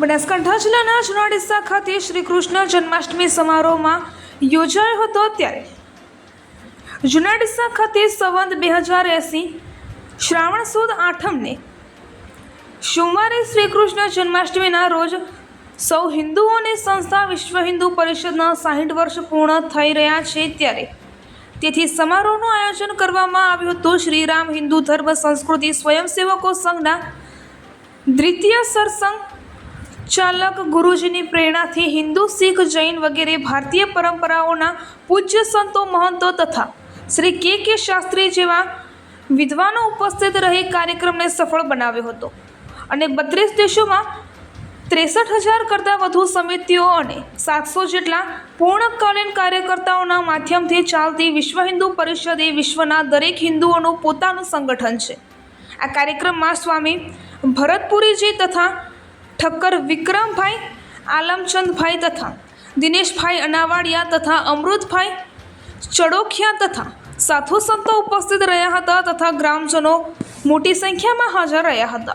બનાસકાંઠા જિલ્લાના જુનાડીસા ખાતે શ્રી કૃષ્ણ જન્માષ્ટમી સમારોહમાં યોજાયો હતો ત્યારે. જુનાડીસા ખાતે સંવંત બે હજાર એંસી શ્રાવણ સુદ આઠમને સોમવારે શ્રી કૃષ્ણ જન્માષ્ટમીના રોજ સૌ હિન્દુઓની સંસ્થા વિશ્વ હિન્દુ પરિષદના સાહીઠ વર્ષ પૂર્ણ થઈ રહ્યા છે ત્યારે. તેથી સમારોહનું આયોજન કરવામાં આવ્યું હતું શ્રીરામ હિન્દુ ધર્મ સંસ્કૃતિ સ્વયંસેવકો સંઘના દ્વિતીય સરસંઘ ચાલક ગુરુજીની પ્રેરણાથી હિન્દુ, શીખ, જૈન વગેરે ભારતીય પરંપરાઓના પૂજ્ય સંતો, મહંતો તથા શ્રી કે કે શાસ્ત્રી જેવા વિદ્વાનો ઉપસ્થિત રહી કાર્યક્રમને સફળ બનાવ્યો હતો. અને બત્રીસ દેશોમાં ત્રેસઠ હજાર કરતાં વધુ સમિતિઓ અને સાતસો જેટલા પૂર્ણકાલીન કાર્યકર્તાઓના માધ્યમથી ચાલતી વિશ્વ હિન્દુ પરિષદ એ વિશ્વના દરેક હિન્દુઓનું પોતાનું સંગઠન છે. આ કાર્યક્રમમાં સ્વામી ભરતપુરીજી તથા ઠક્કર વિક્રમભાઈ, આલમચંદભાઈ તથા દિનેશભાઈ અનાવાડિયા તથા અમૃતભાઈ ચડોખિયા તથા સાધુ સંતો ઉપસ્થિત રહ્યા હતા તથા ગ્રામજનો મોટી સંખ્યામાં હાજર રહ્યા હતા.